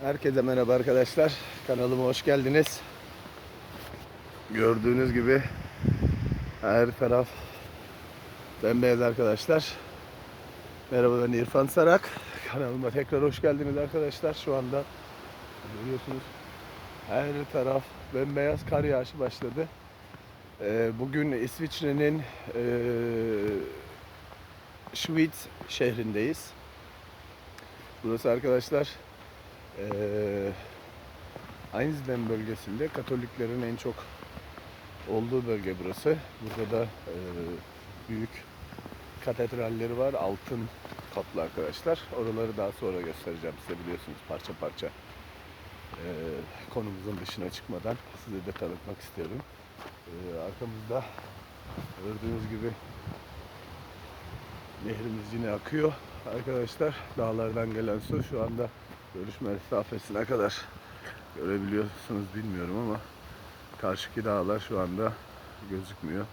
Herkese merhaba arkadaşlar. Kanalıma hoş geldiniz. Gördüğünüz gibi her taraf bembeyaz arkadaşlar. Merhaba ben İrfan Sarak. Kanalıma tekrar hoş geldiniz arkadaşlar. Şu anda görüyorsunuz her taraf bembeyaz kar yağışı başladı. Ee, Bugün İsviçre'nin eee Schwyz şehrindeyiz. Burası arkadaşlar eee Einsdem bölgesinde Katoliklerin en çok olduğu bölge burası. Burada da eee, büyük katedralleri var. Altın kaplı arkadaşlar. Oraları daha sonra göstereceğim size biliyorsunuz parça parça. Eee, konumuzun dışına çıkmadan size de tanıtmak istiyorum. Eee, arkamızda gördüğünüz gibi Nehrimiz yine akıyor arkadaşlar. Dağlardan gelen su şu anda görüş mesafesine kadar görebiliyorsunuz bilmiyorum ama karşıki dağlar şu anda gözükmüyor.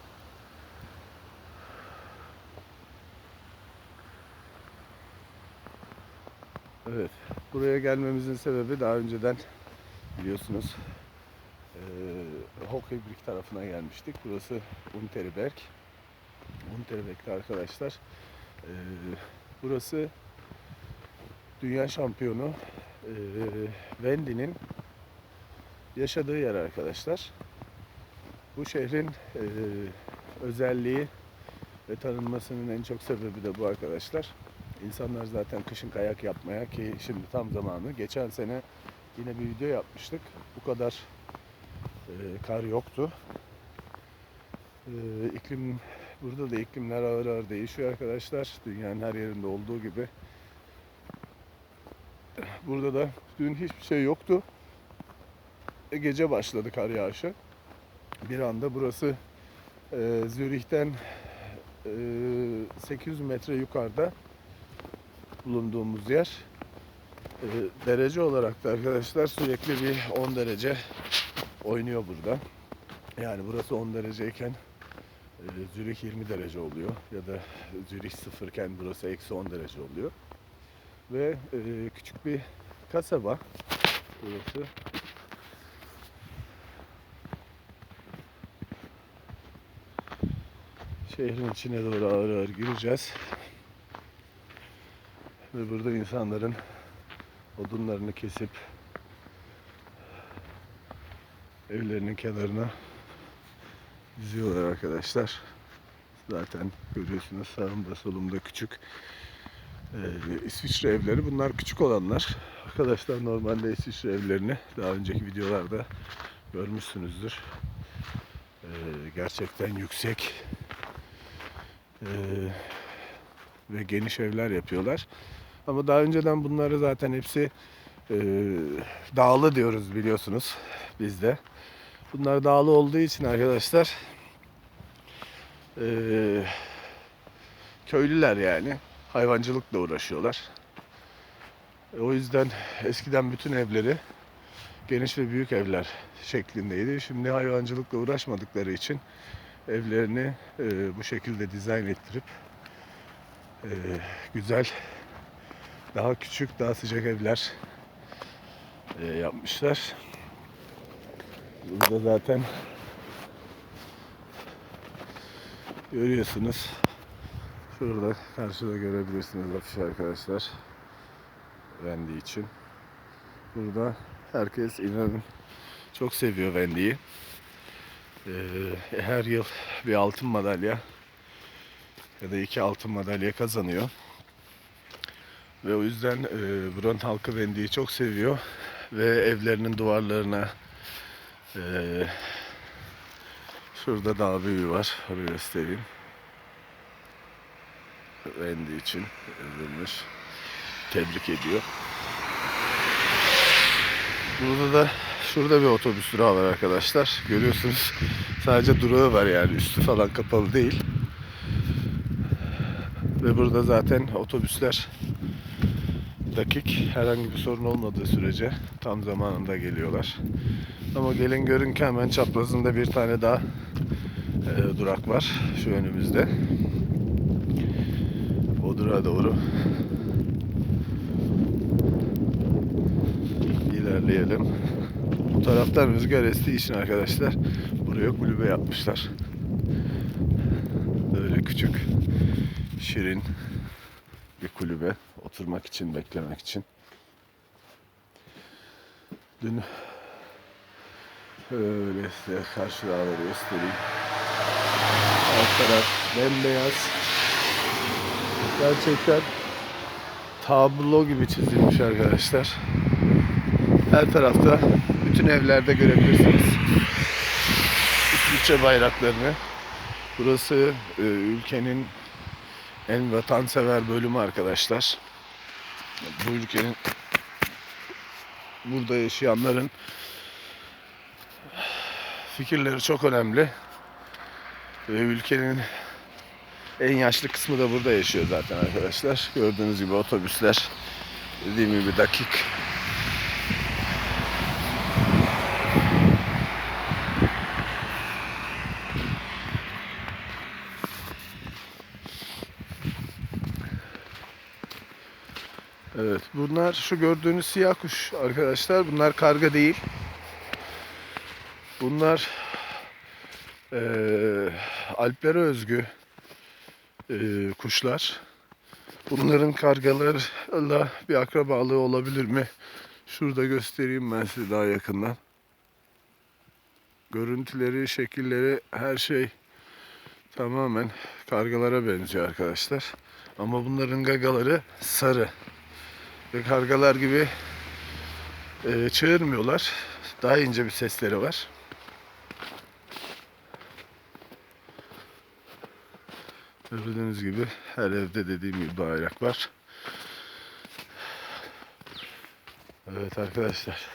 Evet, buraya gelmemizin sebebi daha önceden biliyorsunuz eee Hockeybrück tarafına gelmiştik. Burası Unterberg. Unterberg'de arkadaşlar ee, burası dünya şampiyonu ee, Wendy'nin yaşadığı yer arkadaşlar. Bu şehrin ee, özelliği ve tanınmasının en çok sebebi de bu arkadaşlar. İnsanlar zaten kışın kayak yapmaya ki şimdi tam zamanı. Geçen sene yine bir video yapmıştık. Bu kadar ee, kar yoktu. Ee, iklim Burada da iklimler ağır ağır değişiyor arkadaşlar. Dünyanın her yerinde olduğu gibi. Burada da dün hiçbir şey yoktu. E, gece başladı kar yağışı. Bir anda burası e, Zürih'ten e, 800 metre yukarıda bulunduğumuz yer. E, derece olarak da arkadaşlar sürekli bir 10 derece oynuyor burada. Yani burası 10 dereceyken ee, Zürih 20 derece oluyor ya da Zürih sıfırken burası eksi 10 derece oluyor. Ve e, küçük bir kasaba burası. Şehrin içine doğru ağır ağır gireceğiz. Ve burada insanların odunlarını kesip evlerinin kenarına diziyorlar arkadaşlar. Zaten görüyorsunuz sağımda solumda küçük e, İsviçre evleri. Bunlar küçük olanlar. Arkadaşlar normalde İsviçre evlerini daha önceki videolarda görmüşsünüzdür. E, gerçekten yüksek e, ve geniş evler yapıyorlar. Ama daha önceden bunları zaten hepsi e, dağlı diyoruz biliyorsunuz bizde. Bunlar dağlı olduğu için arkadaşlar eee, köylüler yani hayvancılıkla uğraşıyorlar. E, O yüzden eskiden bütün evleri geniş ve büyük evler şeklindeydi. Şimdi hayvancılıkla uğraşmadıkları için evlerini e, bu şekilde dizayn ettirip e, güzel, daha küçük, daha sıcak evler e, yapmışlar. Burada zaten görüyorsunuz. Şurada karşıda görebilirsiniz afiş arkadaşlar. Wendy için. Burada herkes inanın çok seviyor Wendy'yi. Ee, her yıl bir altın madalya ya da iki altın madalya kazanıyor. Ve o yüzden e, buranın halkı Wendy'yi çok seviyor. Ve evlerinin duvarlarına ee, şurada dağ büyüğü var. Orayı göstereyim. Wendy için yazılmış. Tebrik ediyor. Burada da şurada bir otobüs durağı var arkadaşlar. Görüyorsunuz sadece durağı var yani üstü falan kapalı değil. Ve burada zaten otobüsler dakik herhangi bir sorun olmadığı sürece tam zamanında geliyorlar. Ama gelin görün ki hemen çaprazında bir tane daha e, durak var şu önümüzde. O durağa doğru ilerleyelim. Bu taraftan rüzgar estiği için arkadaşlar buraya kulübe yapmışlar. Böyle küçük, şirin bir kulübe. Oturmak için, beklemek için. Dün öyle size karşı dağları göstereyim. Alt taraf bembeyaz. Gerçekten tablo gibi çizilmiş arkadaşlar. Her tarafta bütün evlerde görebilirsiniz. İsviçre bayraklarını. Burası e, ülkenin en vatansever bölümü arkadaşlar. Bu ülkenin burada yaşayanların fikirleri çok önemli. Ve ülkenin en yaşlı kısmı da burada yaşıyor zaten arkadaşlar. Gördüğünüz gibi otobüsler dediğim gibi dakik. Evet bunlar şu gördüğünüz siyah kuş arkadaşlar. Bunlar karga değil. Bunlar eee Alplere özgü eee, kuşlar. Bunların kargalarla bir akrabalığı olabilir mi? Şurada göstereyim ben size daha yakından. Görüntüleri, şekilleri, her şey tamamen kargalara benziyor arkadaşlar. Ama bunların gagaları sarı. Ve kargalar gibi eee, çığırmıyorlar. Daha ince bir sesleri var. Gördüğünüz gibi her evde dediğim gibi bayrak var. Evet arkadaşlar.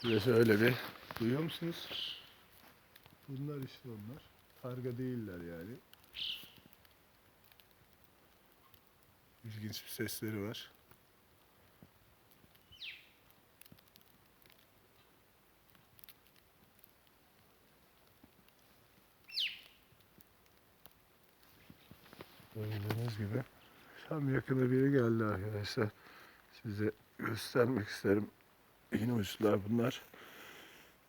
Size şöyle bir duyuyor musunuz? Bunlar işte onlar. Karga değiller yani. İlginç bir sesleri var. Gördüğünüz gibi tam yakına biri geldi arkadaşlar. Size göstermek isterim. Yine uçlar bunlar.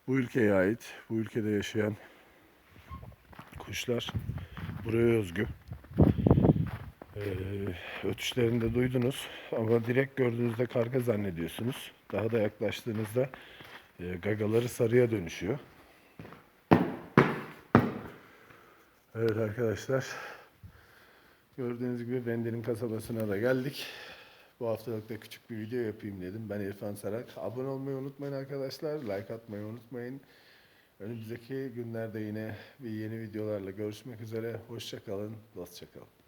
Bu ülkeye ait, bu ülkede yaşayan kuşlar buraya özgü. Ee, ötüşlerini de duydunuz ama direkt gördüğünüzde karga zannediyorsunuz. Daha da yaklaştığınızda e, gagaları sarıya dönüşüyor. Evet arkadaşlar. Gördüğünüz gibi Bender'in kasabasına da geldik. Bu haftalık da küçük bir video yapayım dedim. Ben İrfan Sarak. Abone olmayı unutmayın arkadaşlar. Like atmayı unutmayın. Önümüzdeki günlerde yine bir yeni videolarla görüşmek üzere. Hoşçakalın, dostça kalın.